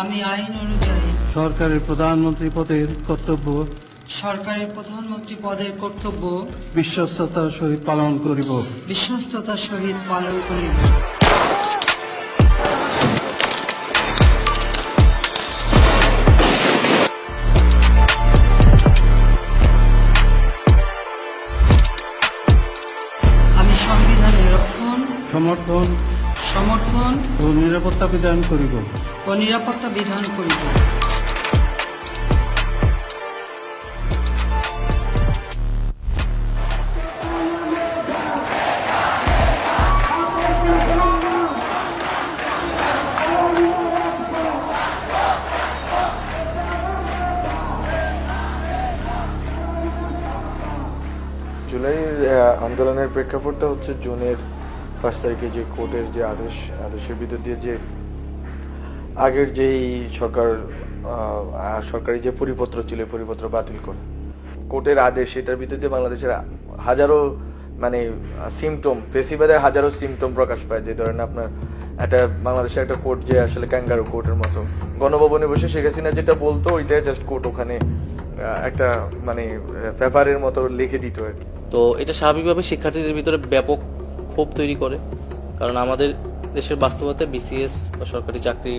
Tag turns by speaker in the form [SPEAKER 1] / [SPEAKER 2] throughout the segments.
[SPEAKER 1] আমি আইন অনুযায়ী
[SPEAKER 2] সরকারের প্রধানমন্ত্রী পদের কর্তব্য
[SPEAKER 1] সরকারের প্রধানমন্ত্রী পদের কর্তব্য
[SPEAKER 2] বিশ্বস্ততার সহিত পালন করিব।
[SPEAKER 1] বিশ্বস্ততার সহিত পালন করিব। আমি সংবিধানের রক্ষণ
[SPEAKER 2] সমর্থন
[SPEAKER 1] সমর্থন
[SPEAKER 2] ও নিরাপত্তা বিধান করিব।
[SPEAKER 1] ও নিরাপত্তা বিধান করিব।
[SPEAKER 3] জুলাইয়ের আন্দোলনের প্রেক্ষাপটটা হচ্ছে জুনের পাঁচ তারিখে যে কোর্টের যে আদেশ, আদেশের ভিতর দিয়ে যে আগের যেই সরকার সরকারি যে পরিপত্র ছিল পরিপত্র বাতিল করে। কোর্টের আদেশ, এটার ভিতর দিয়ে বাংলাদেশের হাজারো মানে সিমটম ফেসিবাদের হাজারো সিমটম প্রকাশ পায়। যে ধরেন আপনার একটা, বাংলাদেশের একটা কোর্ট যে আসলে ক্যাঙ্গারু কোর্টের মতো। গণভবনে বসে শেখ হাসিনা যেটা বলতো, ওইটাই জাস্ট কোর্ট ওখানে একটা মানে পেপারের মতো লিখে দিত আর কি।
[SPEAKER 4] তো এটা স্বাভাবিকভাবে শিক্ষার্থীদের ভিতরে ব্যাপক ক্ষোভ তৈরি করে। কারণ আমাদের দেশের বাস্তবতায় বিসিএস বা সরকারি চাকরি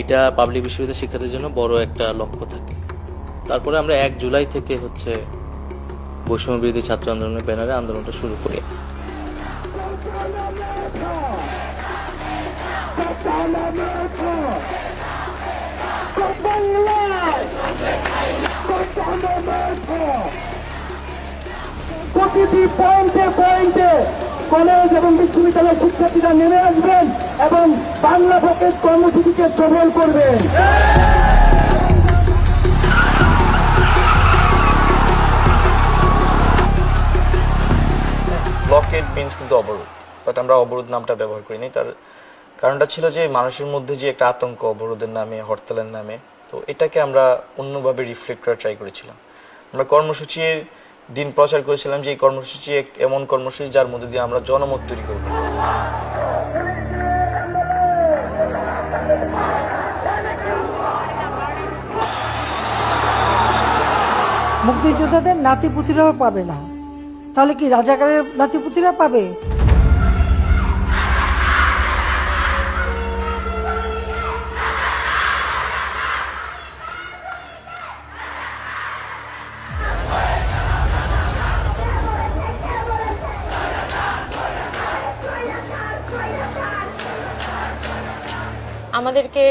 [SPEAKER 4] এটা পাবলিক বিশ্ববিদ্যালয়ের শিক্ষার্থীর জন্য বড় একটা লক্ষ্য থাকে। তারপরে আমরা এক জুলাই থেকে হচ্ছে বৈষম্য বিরোধী ছাত্র আন্দোলনের ব্যানারে আন্দোলনটা শুরু করি।
[SPEAKER 5] পয়েন্টে পয়েন্টে কলেজ এবং বিশ্ববিদ্যালয়ের শিক্ষার্থীরা নেমে আসবেন এবং বাংলা পকেট কর্মসূচিকে সফল করবেন।
[SPEAKER 6] ব্লকেড মিনস কিন্তু অবরোধ বাট আমরা অবরোধ নামটা ব্যবহার করিনি। তার কারণটা ছিল যে মানুষের মধ্যে যে একটা আতঙ্ক অবরোধের নামে, হরতালের নামে, তো এটাকে আমরা অন্যভাবে রিফ্লেক্ট করার ট্রাই করেছিলাম। আমরা কর্মসূচির দিন প্রচার করেছিলাম যে এই কর্মসূচি এক এমন কর্মসূচি যার মধ্যে দিয়ে আমরা জনমত তৈরি করব।
[SPEAKER 7] মুক্তিযোদ্ধাদের নাতিপুতিরাও পাবে না। তাহলে কি রাজাকারের নাতিপুতিরা পাবে?
[SPEAKER 8] আমাদেরকে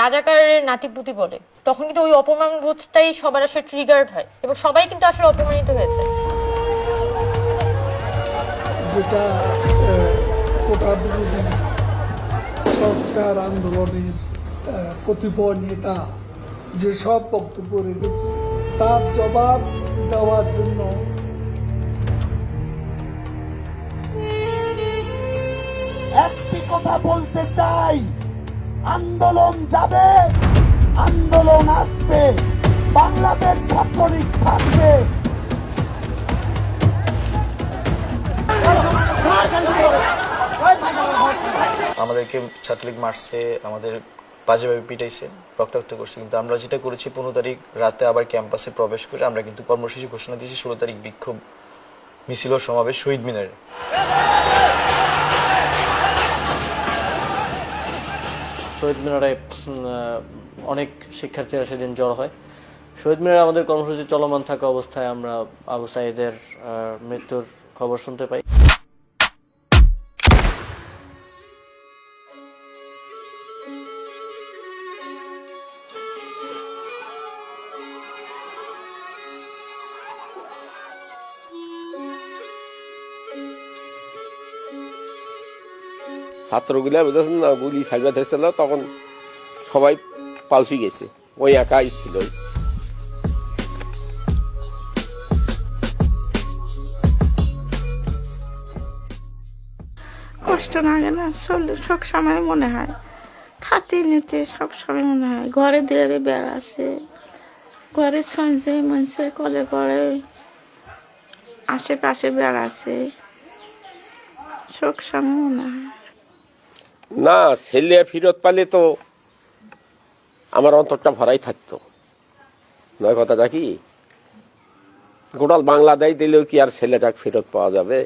[SPEAKER 8] রাজাকারের নাতিপুতি বলে, তখন কিন্তু ওই অপমান বোধটাই সবার আসলে ট্রিগার্ড হয় এবং সবাই কিন্তু আসলে অপমানিত হয়েছে।
[SPEAKER 5] যেটা সংস্কার, আন্দোলনের কতিপয় নেতা যে সব বক্তব্য রেখেছে, তার জবাব দেওয়ার জন্য একটি কথা বলতে চাই। আন্দোলন যাবে, আন্দোলন আসবে, বাংলাদেশ ছাত্রলীগ থাকবে।
[SPEAKER 6] আমাদেরকে ছাত্রলীগ মারছে, আমাদের বাজেভাবে পিটাইছে, রক্তাক্ত করছে। কিন্তু আমরা যেটা করেছি, পনেরো তারিখ রাতে আবার ক্যাম্পাসে প্রবেশ করে আমরা কিন্তু কর্মসূচি ঘোষণা দিয়েছি, ষোলো তারিখ বিক্ষোভ মিছিল সমাবেশ শহীদ মিনারে।
[SPEAKER 9] শহীদ মিনারে অনেক শিক্ষার্থীরা সেদিন জড় হয়। শহীদ মিনারে আমাদের কর্মসূচি চলমান থাকা অবস্থায় আমরা আবু সাইদের মৃত্যুর খবর শুনতে পাই।
[SPEAKER 10] ছাত্রগুলা বুঝেছেন না, গুলি সাইবা ধরেছিল তখন সবাই পালসি গেছে। ওই একাই ছিল
[SPEAKER 11] কষ্ট না শরীর সব সময় মনে হয়। খাতে নিতে সব সময় মনে হয়। ঘরে দুয়ারে বেড় আছে। ঘরের সঞ্চয় মঞ্চে কলে করে আশেপাশে বেড় আছে। সব সময় মনে হয়।
[SPEAKER 10] না, ছেলে ফিরত পালে তো আমার অন্তরটা ভরাই থাকতো। নয় কথাটা কি গোটাল বাংলা দেয় দিলেও কি আর ছেলেটাকে ফেরত পাওয়া যাবে?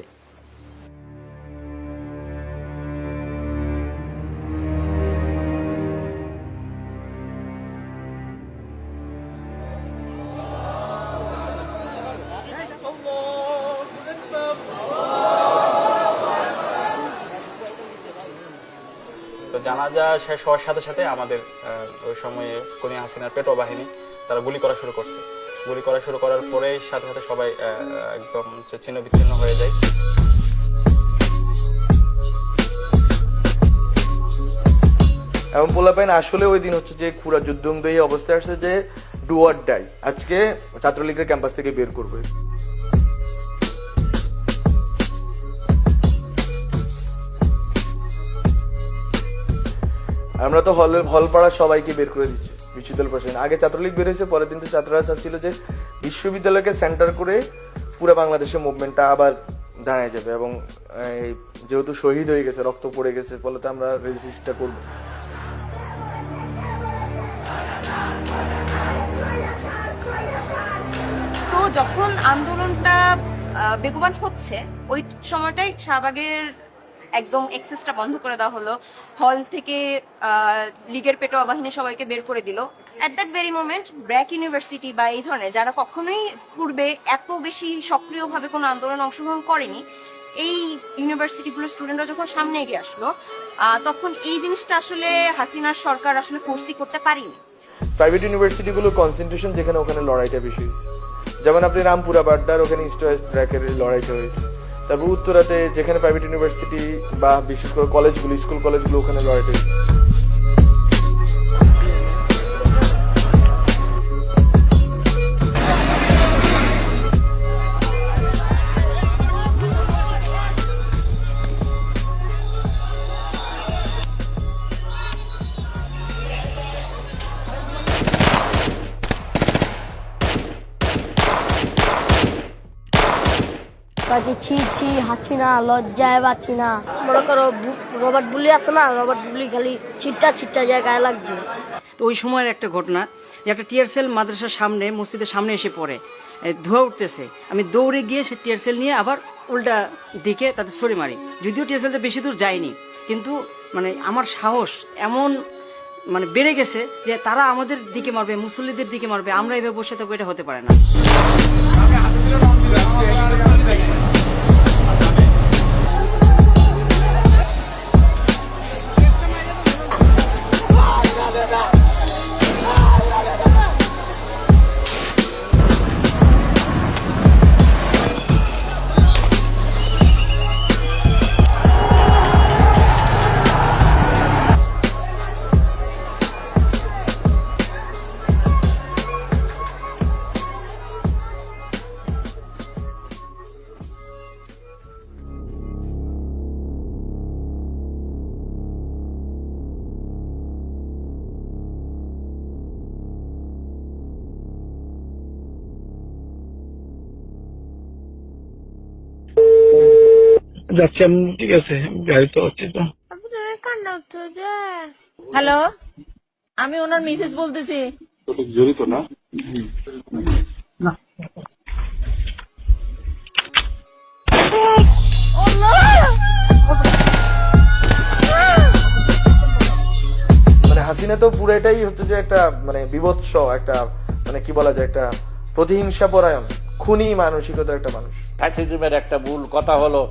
[SPEAKER 12] জানাজা শেষ হওয়ার সাথে সাথে আমাদের ওই সময়ে কোনিয়া হাসিনার পেটো বাহিনী তারা গুলি করা শুরু করছে। গুলি করা শুরু করার পরে সাথে সাথে সবাই একদম ছিন্ন বিচ্ছিন্ন হয়ে যায়।
[SPEAKER 3] এবং পোলাপাইন আসলে ওই দিন হচ্ছে যে পুরা যুদ্ধংদেহী অবস্থায় আসছে যে ডু অর ডাই আজকে ছাত্রলীগের ক্যাম্পাস থেকে বের করবে। আমরা তো হল হল পাড়ার সবাইকে বের করে দিচ্ছি, বিশ্ববিদ্যালয় প্রশাসন। আগে ছাত্রলীগ বের হয়েছে, পরের দিন তো ছাত্ররা চাচ্ছিল যে বিশ্ববিদ্যালয়কে সেন্টার করে পুরো বাংলাদেশের মুভমেন্টটা আবার দাঁড়ায় যাবে এবং এই যেহেতু শহীদ হয়ে গেছে, রক্ত পড়ে গেছে, ফলে তো আমরা রেজিস্টটা করব।
[SPEAKER 11] যখন আন্দোলনটা বেগবান হচ্ছে, ওই সময়টাই শাহবাগের একদম এক্সেসটা বন্ধ করে দেওয়া হলো। হল থেকে লীগের পেটোয়া বাহিনী সবাইকে বের করে দিল। At that very moment BRAC university বা এই ধরনের যারা কখনোই পূর্বে এত বেশি সক্রিয়ভাবে কোনো আন্দোলনে অংশগ্রহণ করেনি, এই ইউনিভার্সিটিগুলোর স্টুডেন্টরা যখন সামনে এগিয়ে আসলো তখন এই জিনিসটা আসলে হাসিনার সরকার আসলে ফোর্সি করতে পারেনি।
[SPEAKER 3] প্রাইভেট ইউনিভার্সিটিগুলো কনসেন্ট্রেশন যেখানে, ওখানে লড়াইটা বেশি হয়েছে। যেমন আপনি রামপুরা বাড্ডার, ওখানে ইস্ট ওয়েস্ট ব্র্যাকের লড়াইটা হয়েছে। তারপর উত্তরাতে যেখানে প্রাইভেট ইউনিভার্সিটি বা বিশেষ করে কলেজগুলো স্কুল কলেজগুলো ওখানে লড়াইটা
[SPEAKER 11] বাকি ছি ছি, হাঁচি না, লজ্জায় পাচ্ছি না। মনে করো রবার্ট বুলি আছে না? রবার্ট বুলি খালি ছিটটা ছিটটা যায় গায়ে লাগছে।
[SPEAKER 13] তো ওই সময়ের একটা ঘটনা, যে একটা টিয়ারসেল মাদ্রাসার সামনে, মসজিদের সামনে এসে পড়ে। ধোঁয়া উঠতেছে। আমি দৌড়ে গিয়ে সে টিয়ারসেল নিয়ে আবার উল্টা দিকে তাতে সরে মারি। যদিও টিয়ারসেলটা বেশি দূর যায়নি, কিন্তু মানে আমার সাহস এমন মানে বেড়ে গেছে যে তারা আমাদের দিকে মারবে, মুসল্লিদের দিকে মারবে। আমরা এভাবে বসে থাকব, এটা হতে পারে না।
[SPEAKER 5] যাচ্ছি আমি ঠিক আছে গাড়ি তো। হচ্ছে তো
[SPEAKER 11] হ্যালো আমি ওনার মিসেস বলতেছি।
[SPEAKER 5] জড়িত না?
[SPEAKER 3] হাসিনা তো পুরোটাই হচ্ছে যে একটা মানে বিভৎস একটা মানে কি বলা যায় একটা প্রতিহিংসা পরায়ণ খুনি মানসিকতার একটা মানুষ।
[SPEAKER 14] ফ্যাসিজমের একটা মূল কথা হলো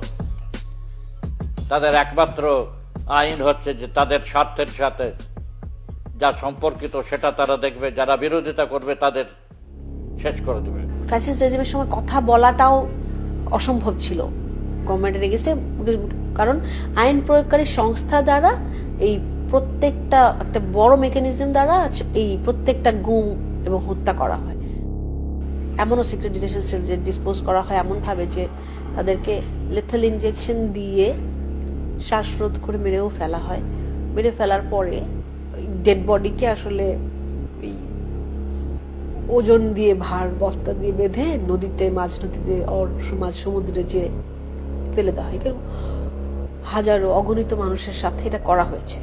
[SPEAKER 14] তাদের একমাত্র আইন হচ্ছে যে তাদের স্বার্থের সাথে যা সম্পর্কিত সেটা তারা দেখবে, যারা বিরোধিতা করবে তাদের শেষ করে দেবে।
[SPEAKER 15] ফ্যাসিস্ট রেজিমের সময় কথা বলাটাও অসম্ভব ছিল গভর্নমেন্টের এগেনস্টে কারণ আইন প্রয়োগকারী সংস্থা দ্বারা এই প্রত্যেকটা, একটা বড় মেকানিজম দ্বারা এই প্রত্যেকটা গুম এবং হত্যা করা হয়। এমনও সিক্রেট ডিটেনশন সেল যে ডিসপোজ করা হয় এমনভাবে যে তাদেরকে লেথাল ইনজেকশন দিয়ে শ্বাসরোধ করে মেরেও ফেলা হয়। মেরে ফেলার পরে ডেড বডিকে আসলে ওজন দিয়ে ভার, বস্তা দিয়ে বেঁধে নদীতে, মাঝ নদীতে অর মাঝ সমুদ্রে যে ফেলে দেওয়া হয়। হাজারো অগণিত মানুষের সাথে এটা করা হয়েছে।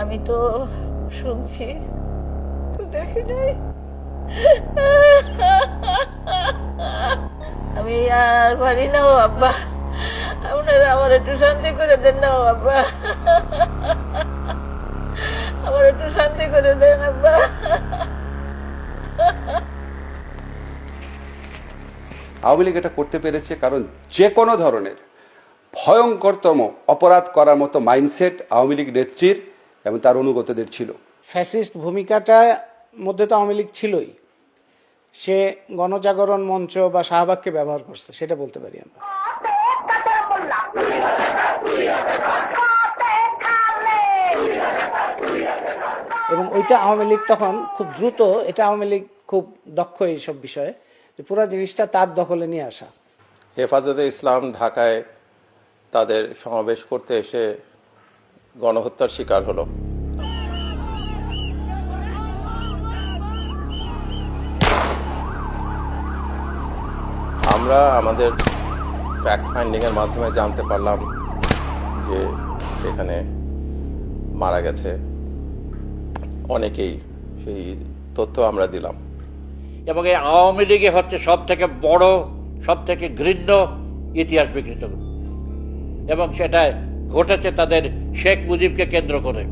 [SPEAKER 16] আমি তো শুনছি দেখি নাই। আমি আর পারি না আব্বা। আপনারা আমার একটু শান্তি করে দেন না আমার একটু শান্তি করে দেন আব্বা।
[SPEAKER 17] আওয়ামী লীগ এটা করতে পেরেছে কারণ যে কোনো ধরনের ভয়ঙ্করতম অপরাধ করার মতো মাইন্ডসেট আওয়ামী লীগ নেত্রীর এবং তার অনুগতদের ছিল।
[SPEAKER 18] ফ্যাসিস্ট ভূমিকাটা মধ্যে তো আওয়ামী লীগ ছিলই। সে গণজাগরণ মঞ্চ বা শাহবাগকে ব্যবহার করছে সেটা বলতে পারি আমরা। এবং ওইটা আওয়ামী লীগ তখন খুব দ্রুত, এটা আওয়ামী লীগ খুব দক্ষ এইসব বিষয়ে, যে পুরো জিনিসটা তার দখলে নিয়ে আসা।
[SPEAKER 19] হেফাজতে ইসলাম ঢাকায় তাদের সমাবেশ করতে এসে গণহত্যার শিকার হলো। আমরা আমাদের ফ্যাক্ট ফাইন্ডিং এর মাধ্যমে জানতে পারলাম যে সেখানে মারা গেছে অনেকেই, সেই তথ্য আমরা দিলাম।
[SPEAKER 14] এবং এই আওয়ামী লীগে হচ্ছে সব থেকে বড় সব থেকে ঘৃণ্য ইতিহাস বিকৃত। এবং সেটা ঘটেছে তাদের শেখ মুজিবকে কেন্দ্র করে।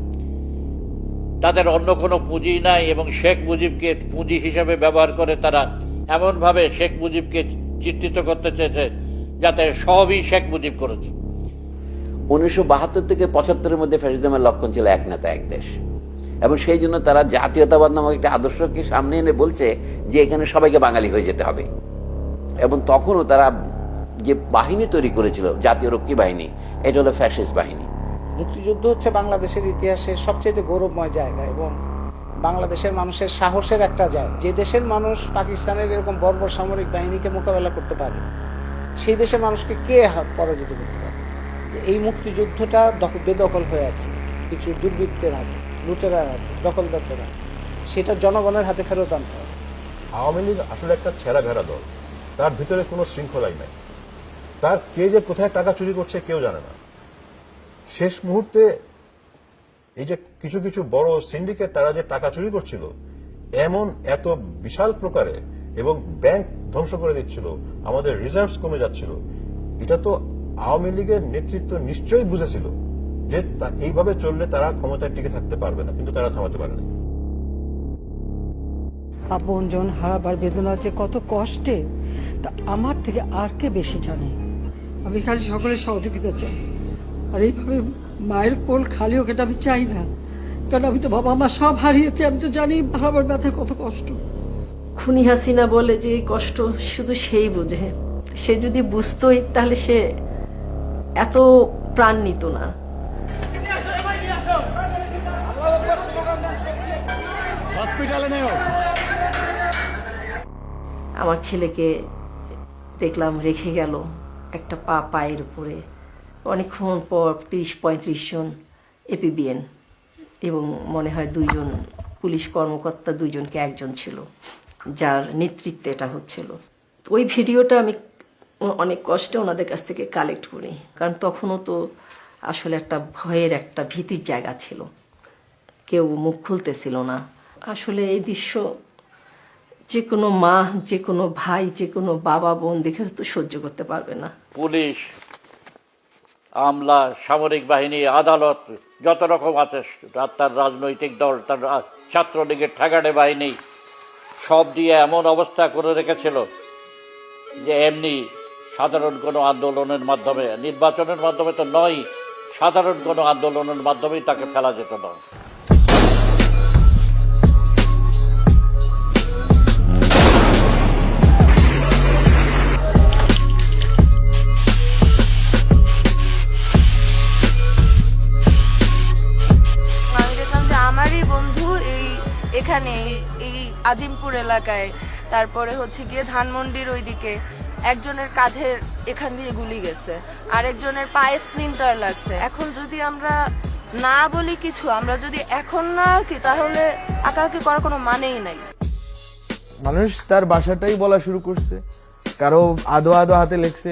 [SPEAKER 14] তাদের অন্য কোনো পুঁজি নাই এবং শেখ মুজিবকে পুঁজি হিসেবে ব্যবহার করে তারা এমনভাবে শেখ মুজিবকে চিত্রিত করতে চেয়েছে যাতে সবই শেখ মুজিব করেছে।
[SPEAKER 20] উনিশশো বাহাত্তর থেকে পঁচাত্তরের মধ্যে ফ্যাসিজমের লক্ষণ ছিল এক নেতা এক দেশ। এবং সেই জন্য তারা জাতীয়তাবাদ নামক একটা আদর্শকে সামনে এনে বলছে যে এখানে সবাইকে বাঙালি হয়ে যেতে হবে। এবং তখনও তারা যে বাহিনী তৈরি করেছিল জাতীয় রক্ষী বাহিনী এটা হলো ফ্যাসিস্ট বাহিনী।
[SPEAKER 18] মুক্তিযুদ্ধ হচ্ছে বাংলাদেশের ইতিহাসের সবচেয়ে গৌরবময় জায়গা এবং বাংলাদেশের মানুষের সাহসের একটা জায়গা। যে দেশের মানুষ পাকিস্তানের এরকম বর্বর সামরিক বাহিনীকে মোকাবেলা করতে পারে সেই দেশের মানুষকে কে পরাজিত করতে পারে? যে এই মুক্তিযুদ্ধটা দখ- বেদখল হয়ে আছে কিছু দুর্বৃত্তের হাতে, লুটেরার হাতে, দখলদারদের। হাতে সেটা জনগণের হাতে ফেরত আনতে হবে।
[SPEAKER 21] আওয়ামী লীগ আসলে একটা ছেঁড়া ভেড়া দল। তার ভিতরে কোনো শৃঙ্খলাই নাই। তার কে যে কোথায় টাকা চুরি করছে কেউ জানে না। শেষ মুহূর্তে এই যে কিছু কিছু বড় সিন্ডিকেট তারা যে টাকা চুরি করছিল, এমন এত বিশাল প্রকারে এবং ব্যাংক ধ্বংস করে দিচ্ছিল, আমাদের রিজার্ভস কমে যাচ্ছিল। এটা তো আওয়ামী লীগের নেতৃত্ব নিশ্চয়ই বুঝেছিল যে এইভাবে চললে তারা ক্ষমতায় টিকে থাকতে পারবে না, কিন্তু তারা থামাতে পারেনি।
[SPEAKER 7] আপনজন হারাবার বেদনা যে কত কষ্টে, তা আমার থেকে আর কে বেশি জানে? আমি খালি সকলের সহযোগিতা চাই। আর এইভাবে মায়ের কোল খালি হোক এটা আমি চাই না। কারণ আমি তো বাবা মা সব হারিয়েছি, আমি তো জানি হারাবার ব্যথা কত কষ্ট।
[SPEAKER 16] খুনি হাসিনা বলে যে কষ্ট শুধু সেই বোঝে। সে যদি বুঝতোই তাহলে সে এত প্রাণ নিত না। আমার ছেলেকে দেখলাম রেখে গেল একটা পা পায়ের উপরে। অনেকক্ষণ পর তিরিশ পঁয়ত্রিশ জন এপিবিএন এবং মনে হয় দুইজন পুলিশ কর্মকর্তা দুইজনকে একজন ছিল। যার নেতৃত্বে এটা হচ্ছিল। ওই ভিডিওটা আমি অনেক কষ্টে ওনাদের কাছ থেকে কালেক্ট করি, কারণ তখনও তো আসলে একটা ভয়ের একটা ভীতির জায়গা ছিল। কেউ মুখ খুলতেছিল না। আসলে এই দৃশ্য যে কোনো মা, যে কোনো ভাই, যে কোনো বাবা, বোন দেখে তো সহ্য করতে পারবে না।
[SPEAKER 14] পুলিশ, আমলা, সামরিক বাহিনী, আদালত, যত রকম আছে তার রাজনৈতিক দল, তার ছাত্রলীগের ঠেকাটে বাহিনী সব দিয়ে এমন অবস্থা করে রেখেছিল যে এমনি সাধারণ কোনো আন্দোলনের মাধ্যমে, নির্বাচনের মাধ্যমে তো নয়, সাধারণ কোনো আন্দোলনের মাধ্যমেই তাকে ফেলা যেত না।
[SPEAKER 22] আমারই বন্ধু এই এখানে আজিমপুর এলাকায়। তারপরে হচ্ছে গিয়ে ধানমন্ডির ওইদিকে। একজনের কাঁধের এখান দিয়ে গুলি গেছে। আরেকজনের পায়ে স্প্লিন্টার লাগছে। এখন যদি আমরা না বলি কিছু, আমরা যদি এখন না কি, তাহলে আঁকাআঁকি করার কোনো মানেই নাই।
[SPEAKER 3] মানুষ তার বাসাটাই বলা শুরু করছে। কারও আদো আদো হাতে লেখছে।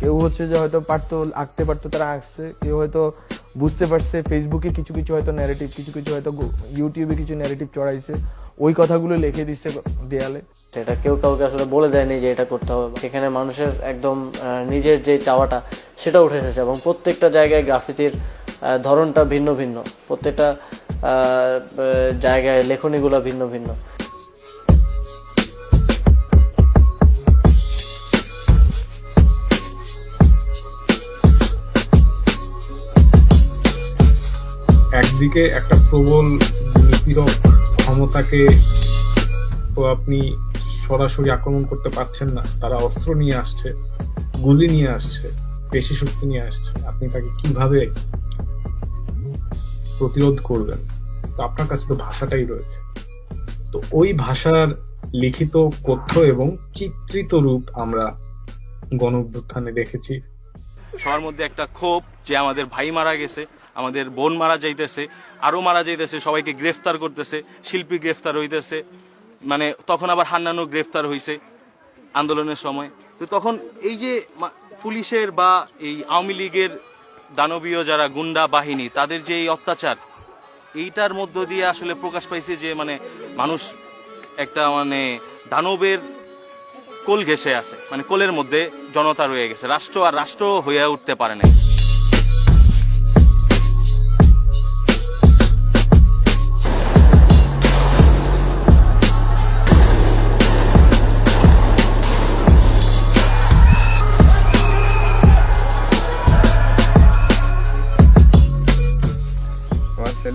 [SPEAKER 3] কেউ হচ্ছে যে হয়তো পারতো, আঁকতে পারতো, তারা আঁকছে। কেউ হয়তো বুঝতে পারছে ফেসবুকে কিছু কিছু হয়তো ন্যারেটিভ কিছু কিছু হয়তো ইউটিউবে কিছু ন্যারেটিভ চড়াইছে। ওই কথাগুলো লিখে দিচ্ছে দেয়ালে।
[SPEAKER 9] সেটা কেউ কাউকে আসলে বলে দেয়নি যে এটা করতে হবে। সেখানে মানুষের একদম নিজের যে চাওয়াটা সেটা উঠে এসেছে এবং প্রত্যেকটা জায়গায় গ্রাফিতির ধরনটা ভিন্ন ভিন্ন। প্রত্যেকটা জায়গায় লেখনীগুলো ভিন্ন ভিন্ন।
[SPEAKER 23] একদিকে একটা প্রবল নিপীড়ক ক্ষমতাকে তো আপনি সরাসরি আক্রমণ করতে পারছেন না। তারা অস্ত্র নিয়ে আসছে, গুলি নিয়ে আসছে, পেশি শক্তি নিয়ে আসছে। আপনি তাকে কীভাবে প্রতিরোধ করবেন? তো আপনার কাছে তো ভাষাটাই রয়েছে। তো ওই ভাষার লিখিত কথ্য এবং চিত্রিত রূপ আমরা গণ দেখেছি।
[SPEAKER 24] সবার মধ্যে একটা ক্ষোভ যে আমাদের ভাই মারা গেছে। আমাদের বোন মারা যাইতেছে, আরও মারা যাইতেছে, সবাইকে গ্রেফতার করতেছে, শিল্পী গ্রেফতার হইতেছে মানে তখন আবার হান্নানও গ্রেফতার হইছে আন্দোলনের সময়। তো তখন এই যে পুলিশের বা এই আওয়ামী লীগের দানবীয় যারা গুন্ডা বাহিনী, তাদের যে এই অত্যাচার, এইটার মধ্য দিয়ে আসলে প্রকাশ পাইছে যে মানে মানুষ একটা মানে দানবের কোল ঘেসে আছে মানে কোলের মধ্যে জনতা রয়ে গেছে, রাষ্ট্র আর রাষ্ট্র হয়ে উঠতে পারে না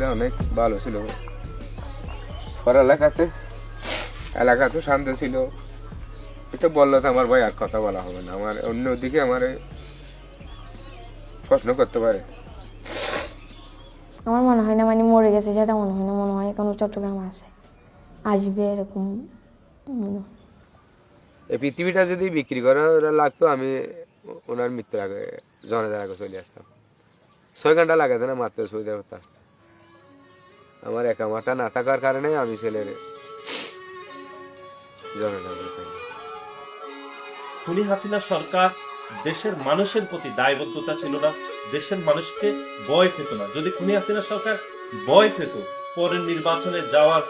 [SPEAKER 3] ছেলে অনেক ভালো ছিল। এলাকাতে এলাকা তো শান্ত ছিল। এটা বলল তো আমার ভাই আর কথা বলা হবে না। আমার অন্যদিকে আমার প্রশ্ন করতে পারে।
[SPEAKER 8] আমার মনে হয় না মানে মরে গেছে যেটা মনে হয় না মনে হয় এখনও চট্টগ্রাম আছে। আসবে এরকম মনে হয়।
[SPEAKER 3] এই পৃথিবীটা যদি বিক্রি করা লাগতো আমি ওনার মৃত্যুর আগে জনের আগে চলে আসতাম। ছয় ঘণ্টা লাগাতে না মাত্র করতে আসতাম আমার একা মাটা না থাকার কারণে আমি ছেলের
[SPEAKER 23] খুনি হাসিনা সরকার দেশের মানুষের প্রতি দায়বদ্ধতা ছিল না দেশের মানুষকে ভয় পেত না। যদি খুনি হাসিনা সরকার ভয় পেত পরের নির্বাচনে যাওয়ার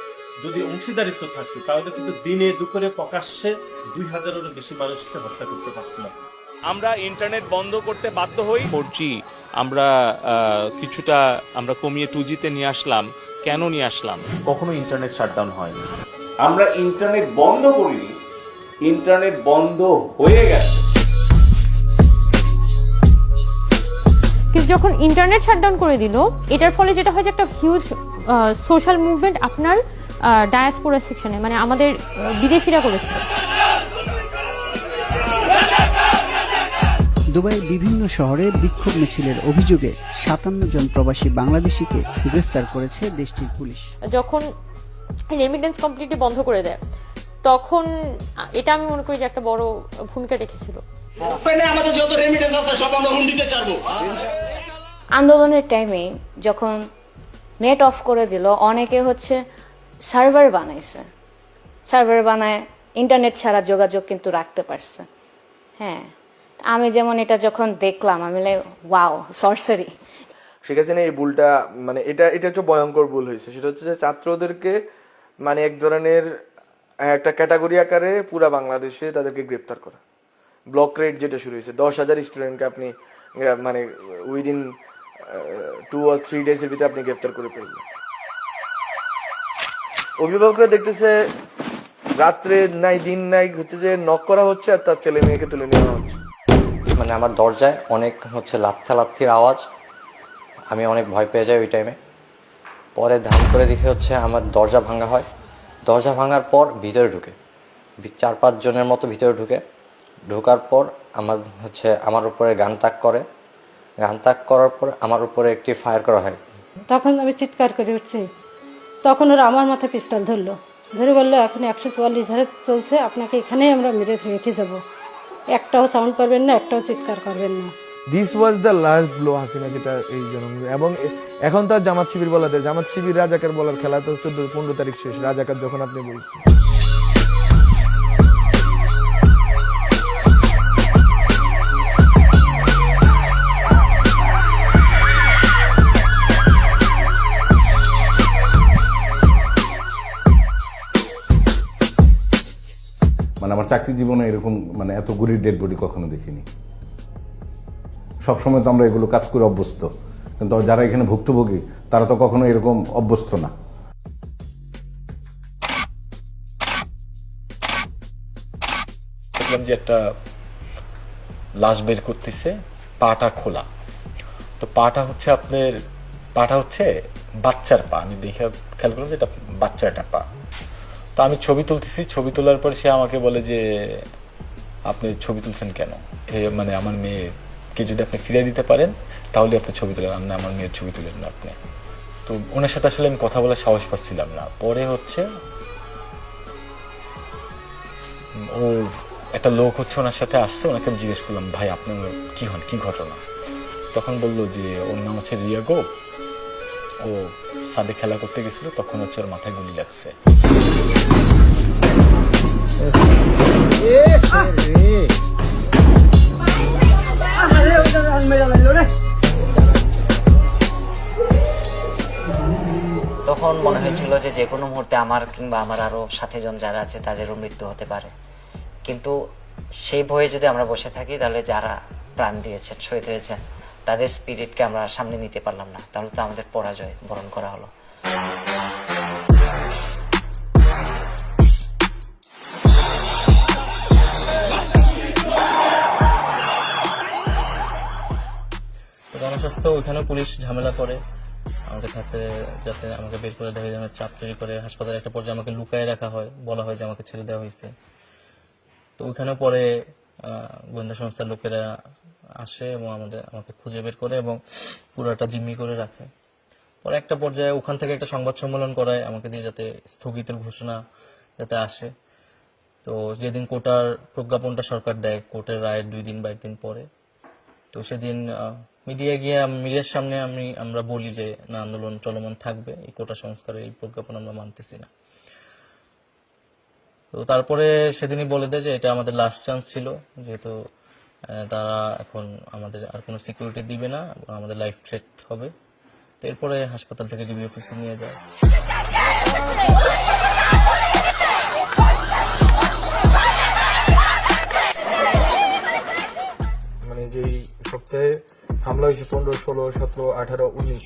[SPEAKER 23] যদি অংশীদারিত্ব থাকতো তাহলে কিন্তু দিনে দুপুরে প্রকাশ্যে দুই হাজারেরও বেশি মানুষকে হত্যা করতে পারত না।
[SPEAKER 24] আমরা ইন্টারনেট বন্ধ করতে বাধ্য হই। ফোর আমরা আহ, কিছুটা আমরা কমিয়ে টু জিতে নিয়ে আসলাম। কেন নিয়ে আসলাম? কখনো ইন্টারনেট শাটডাউন হয়নি।
[SPEAKER 25] আমরা ইন্টারনেট বন্ধ করিনি ইন্টারনেট বন্ধ হয়ে গেছে।
[SPEAKER 8] কিন্তু যখন ইন্টারনেট শাটডাউন করে দিল এটার ফলে যেটা হয় যে একটা হিউজ সোশ্যাল মুভমেন্ট আপনার ডায়াসপোরা সেকশনে মানে আমাদের বিদেশিরা করেছিল।
[SPEAKER 5] দুবাইয়ের বিভিন্ন শহরে বিক্ষোভ মিছিলের অভিযোগে সাতান্ন জন প্রবাসী বাংলাদেশিকে গ্রেফতার করেছে দেশটির পুলিশ।
[SPEAKER 8] যখন রেমিটেন্স কমপ্লিটলি বন্ধ করে দেয় তখন এটা আমি মনে করি যে একটা বড় ভূমিকা রেখেছিল।
[SPEAKER 14] আমাদের যত রেমিটেন্স আছে সব আমরা হুন্ডিতে ছাড়বো।
[SPEAKER 22] আন্দোলনের টাইমে যখন নেট অফ করে দিল অনেকে হচ্ছে সার্ভার বানাইছে। সার্ভার বানায় ইন্টারনেট ছাড়া যোগাযোগ কিন্তু রাখতে পারছে। হ্যাঁ। আমি যেমন এটা যখন দেখলাম, আমি ওয়াও সরসারি
[SPEAKER 3] শেখ হাসিনা এই ভুলটা মানে এটা এটা হচ্ছে ভয়ঙ্কর ভুল হয়েছে। সেটা হচ্ছে যে ছাত্রদেরকে মানে এক ধরনের একটা ক্যাটাগরি আকারে পুরা বাংলাদেশে তাদেরকে গ্রেপ্তার করা। ব্লক রেট যেটা শুরু হয়েছে, দশ হাজার স্টুডেন্টকে আপনি মানে উইদিন টু আর থ্রি ডেজের ভিতরে আপনি গ্রেপ্তার করে ফেলবেন। অভিভাবকরা দেখতেছে, রাত্রে নাই, দিন নাই, হচ্ছে যে নক করা হচ্ছে আর তার ছেলে মেয়েকে তুলে নেওয়া হচ্ছে।
[SPEAKER 26] মানে আমার দরজায় অনেক হচ্ছে লাথা লাথির আওয়াজ। আমি অনেক ভয় পেয়ে যাই ওই টাইমে পরে ধান করে দেখে হচ্ছে আমার দরজা ভাঙা হয়। দরজা ভাঙার পর ভিতরে ঢুকে। চার পাঁচ জনের মতো ভিতরে ঢুকে। ঢোকার পর আমার হচ্ছে আমার উপরে গান তাক করে। গান তাক করার পর আমার উপরে একটি ফায়ার করা হয়।
[SPEAKER 27] তখন আমি চিৎকার করে উঠছি। তখন ওরা আমার মাথায় পিস্তল ধরলো। ধরে বলল এখন একশো চুয়াল্লিশ ধারে চলছে, আপনাকে এখানেই আমরা মেরে রেখে যাব। একটাও সাউন্ড করবেন না, একটাও চিৎকার করবেন না।
[SPEAKER 3] This was the last blow Hasina, যেটা এই জন্য এবং এখন তো আর জামাত শিবির বলা যায়। জামাত শিবির রাজাকার বলার খেলা তো চোদ্দ, পনেরো তারিখ শেষ। রাজাকার যখন আপনি বলছেন।
[SPEAKER 28] আমার চাকরি জীবনে এরকম মানে এত গুড়ির ডেড বডি কখনো দেখিনি। সবসময় তো আমরা এগুলো কাজ করে অভ্যস্ত। কিন্তু যারা এখানে ভুক্তভোগী, তারা তো কখনো এরকম অভ্যস্ত না।
[SPEAKER 26] দেখলাম যে একটা লাশ বের করতেছে, পাটা খোলা। তো পাটা হচ্ছে আপনার, পাটা হচ্ছে বাচ্চার পা। আমি দেখে খেয়াল করলাম যে এটা বাচ্চার একটা পা। তো আমি ছবি তুলতেছি, ছবি তোলার পর সে আমাকে বলে যে, আপনি ছবি তুলছেন কেন? মানে আমার মেয়েকে যদি আপনি ফিরিয়ে দিতে পারেন, তাহলে আপনি ছবি তুলেন না আমার মেয়ের ছবি তুলেন না আপনি। তো ওনার সাথে আসলে আমি কথা বলার সাহস পাচ্ছিলাম না। পরে হচ্ছে, ও একটা লোক হচ্ছে ওনার সাথে আসছে, ওনাকে আমি জিজ্ঞেস করলাম, ভাই, আপনার কি হন, কি ঘটনা? তখন বলল যে, ওর নাম হচ্ছে রিয়া গো ও সাদে খেলা করতে গেছিল, তখন হচ্ছে ওর মাথায় গুলি লাগছে।
[SPEAKER 29] তখন মনে হয়েছিল যে যে কোনো মুহূর্তে আমার কিংবা আমার আরও সাথী জন যারা আছে, তাদেরও মৃত্যু হতে পারে। কিন্তু সেই ভয়ে যদি আমরা বসে থাকি, তাহলে যারা প্রাণ দিয়েছেন, শহীদ হয়েছেন, তাদের স্পিরিটকে আমরা সামনে নিতে পারলাম না। তাহলে তো আমাদের পরাজয় বরণ করা হলো।
[SPEAKER 30] গণস্বাস্থ্য ওইখানেও পুলিশ ঝামেলা করে। আমাকে থাকতে, যাতে আমাকে বের করে দেওয়া যেন চাপ তৈরি করে হাসপাতালে একটা পর্যায়ে আমাকে লুকায় রাখা হয়, বলা হয় যে আমাকে ছেড়ে দেওয়া হয়েছে। তো ওইখানেও পরে গোয়েন্দা সংস্থার লোকেরা আসে এবং আমাদের, আমাকে খুঁজে বের করে এবং পুরোটা জিম্মি করে রাখে। পরে একটা পর্যায়ে ওখান থেকে একটা সংবাদ সম্মেলন করায়, আমাকে দিয়ে যাতে স্থগিতের ঘোষণা যাতে আসে। তো যেদিন কোটার প্রজ্ঞাপনটা সরকার দেয়, কোর্টের রায়ের দুই দিন বা একদিন পরে। তো সেদিন মিডিয়া গিয়ে মিডিয়ার সামনে আমি, আমরা বলি যে, না, আন্দোলন চলমান থাকবে। এই কোটা সংস্কারের এই প্রজ্ঞাপন আমরা মানতেছি না। তো তারপরে সেদিনই বলে দেয় যে, এটা আমাদের লাস্ট চান্স ছিল। যেহেতু তারা এখন আমাদের আর কোনো সিকিউরিটি দিবে না আমাদের লাইফ থ্রেট হবে। তো এরপরে হাসপাতাল থেকে ডিবি অফিসে নিয়ে যায়।
[SPEAKER 3] মানে যেই সপ্তাহে হামলা হয়েছে পনেরো, ষোলো, সতেরো, আঠারো, উনিশ।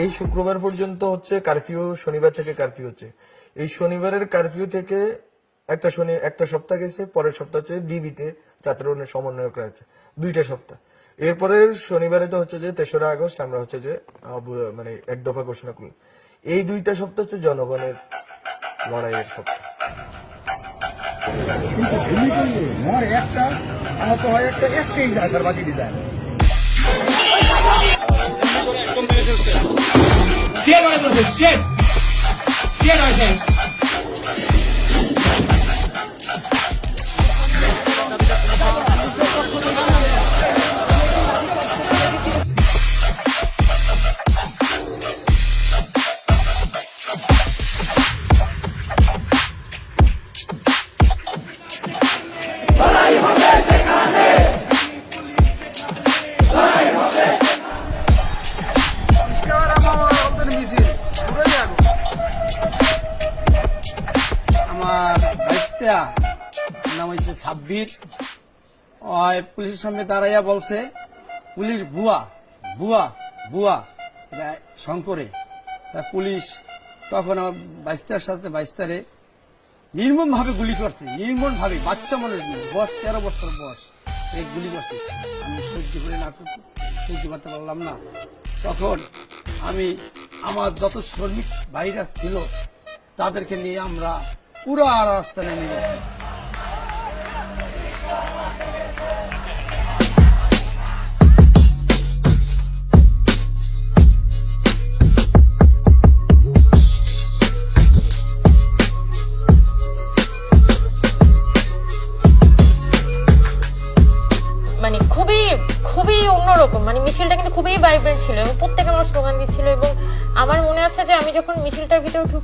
[SPEAKER 3] এই শুক্রবার পর্যন্ত হচ্ছে কারফিউ, শনিবার থেকে কারফিউ হচ্ছে। এই শনিবারের কারফিউ থেকে একটা শনি একটা সপ্তাহ গেছে, পরের সপ্তাহ হচ্ছে ডিবিতে ছাত্রনের সমন্বয়করা আছে। দুইটা সপ্তাহ। এরপরে শনিবারে তো হচ্ছে যে তেসরা আগস্ট আমরা হচ্ছে যে মানে এক দফা ঘোষণা করলাম। এই দুইটা সপ্তাহ হচ্ছে জনগণের লড়াইয়ের সপ্তাহ।
[SPEAKER 31] একটা হয় একটা একটাই যায় স্যার বাকি যায়
[SPEAKER 32] I was shit. Shit, I said. Sabbir পুলিশের সামনে দাঁড়াইয়া বলছে,
[SPEAKER 30] পুলিশ ভুয়া ভুয়া ভুয়া শঙ্করে। তা পুলিশ তখন আমার বাইস্তার সাথে বাইস্তারে নির্মম ভাবে গুলি করছে নির্মম ভাবে বাচ্চা মানুষ বয়স তেরো বছর বয়স এই গুলি করছে। আমি সহ্য করে না সহ্য করতে পারলাম না। তখন আমি, আমার যত শ্রমিক ভাইরা ছিল, তাদেরকে নিয়ে আমরা পুরো রাস্তা নেমে গেছি।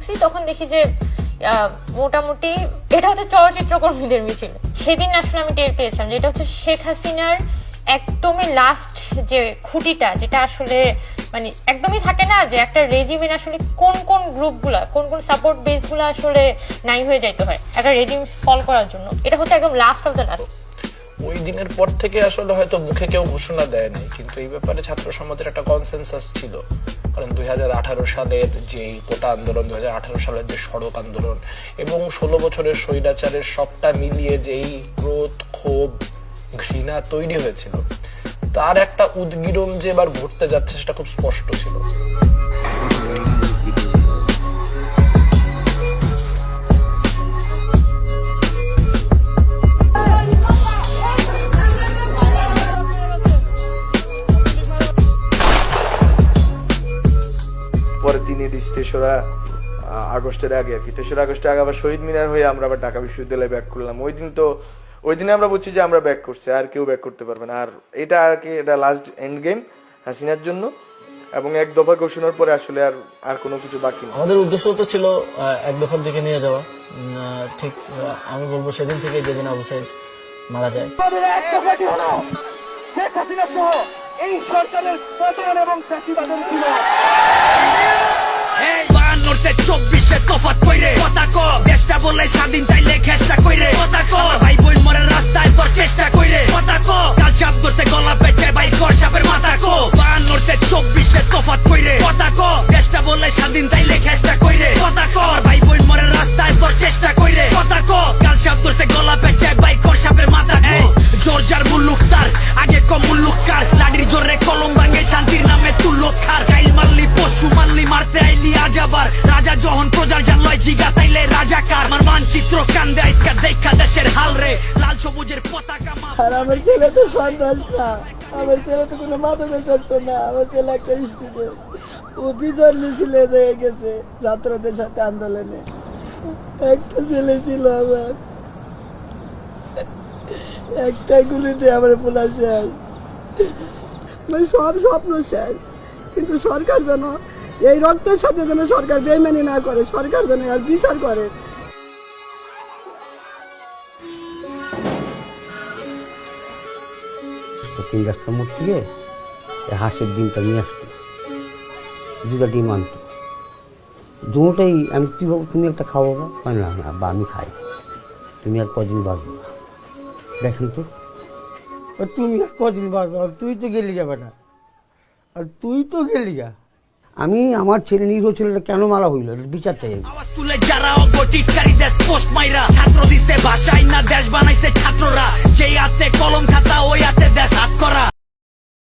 [SPEAKER 8] ঢুকছি তখন দেখি যে মোটামুটি এটা হচ্ছে চলচ্চিত্র কর্মীদের মিছিল সেদিন আসলে আমি টের পেয়েছিলাম যে এটা হচ্ছে শেখ হাসিনার একদমই লাস্ট যে খুঁটিটা, যেটা আসলে মানে একদমই থাকে না যে একটা রেজিমের আসলে কোন কোন গ্রুপগুলা কোন কোন সাপোর্ট বেসগুলো আসলে নাই হয়ে যাইতে হয় একটা রেজিম ফল করার জন্য। এটা হচ্ছে একদম লাস্ট অফ দ্য লাস্ট
[SPEAKER 28] ওই দিনের পর থেকে আসলে হয়তো মুখে কেউ ঘোষণা দেয় নাই, কিন্তু এই ব্যাপারে ছাত্র সমাজের একটা কনসেনসাস ছিল। কারণ দুই হাজার আঠারো সালের যে কোটা আন্দোলন দু হাজার আঠারো সালের যে সড়ক আন্দোলন এবং ষোলো বছরের স্বৈরাচারের সবটা মিলিয়ে যেই ক্রোধ, ক্ষোভ, ঘৃণা তৈরি হয়েছিল, তার একটা উদ্গীরণ যে এবার ঘটতে যাচ্ছে সেটা খুব স্পষ্ট ছিল।
[SPEAKER 3] পরে তিনই তেসরা আগস্টের আগে আর কি। তেসরা আগস্টের আগে আবার শহীদ মিনার হয়ে আমরা আবার ঢাকা বিশ্ববিদ্যালয়ে ব্যাক করলাম। ওই দিন তো ওই দিনে আমরা বুঝছি যে আমরা ব্যাক করছি আর কেউ ব্যাক করতে পারবে না। আর এটা আর কি এটা লাস্ট এন্ড গেম হাসিনার জন্য। এবং এক দফা ঘোষণার পরে আসলে আর আর কোনো কিছু বাকি নেই।
[SPEAKER 9] আমাদের উদ্দেশ্য তো ছিল এক দফার দিকে নিয়ে যাওয়া। ঠিক আমি বলব সেদিন থেকে যেদিন আবু সাইদ মারা যায়।
[SPEAKER 30] এক দফাটি হলো? শেখ হাসিনা সহ এই সরকারের পতন এবং চাকরিবাদের ছিল
[SPEAKER 33] বাহান্নতে চব্বিশে তফাত কইরে। কথা ক দেশটা বলে স্বাধীন তাইলে খেসটা কইরে। কথা ক ভাই বোন মরে তোর চেষ্টা কইরে। কথা ক। কাল চাপ করছে গলা পেঁচে ভাই কর সাপের মাথা কো। বাহান্নতে চব্বিশে তফাত কইরে। কথা ক। দেশটা বলে স্বাধীন তাইলে খেসটা কইরে। কথা ক। ভাই বোন মরে রাস্তায় তোর চেষ্টা কইরে। কথা ক। কাল চাপ করছে গলা পেঁচে ভাই কর সাপের মাথা কো। জোর যার মুল্লুক তার আগে কম মুল্লুক কার। লাডির জোরে কলম ভাঙে শান্তির নামে তুল্লো খার। গাইল মারলি পশু মারলি মারতে আইলি আজ আবার। রাজা যখন প্রজার জানলয় জিগা তাইলে রাজা কার? আমার মানচিত্র কান্দে আইসকার দেখা দেশের হাল রে। লাল সবুজের
[SPEAKER 7] আমার ছেলে তো সন্ত্রাস না। আমার ছেলে তো কোনো মাদকাসক্ত না। আমার ছেলে একটা স্টুডেন্ট। ও বিজয় মিছিলে হয়ে গেছে ছাত্রদের সাথে আন্দোলনে। একটা ছেলে ছিল আমার। একটা গুলিতে আমার পোলা শেষ। মানে সব স্বপ্ন শেষ। কিন্তু সরকার যেন এই রক্তের সাথে যেন সরকার বেমানি না করে, সরকার যেন আর বিচার করে।
[SPEAKER 34] তিন রাস্তার মোড় থেকে হাঁসের ডিমটা নিয়ে আসতো। দুটা ডিম আনতো। দুটাই আমি কি বাবু তুমি একটা খাব না না না, বা আমি খাই। তুমি আর কদিন বাঁচবো দেখেন তো।
[SPEAKER 30] তুমি আর কদিন বাঁচবো তুই তো গেলি যাবে না আর তুই তো গেলি গা।
[SPEAKER 34] আমি আমার ছেলে নিরীহ ছেলেটা কেন মারা হইল বিচার চাই আমি।
[SPEAKER 33] তুলে যারা অগটিটকারী দেশ পোস্ট মাইরা, ছাত্র দিছে ভাষাই না দেশ বানাইছে ছাত্ররা, যেই হাতে কলম খাতা, ওই হাতে দেশ হাত করা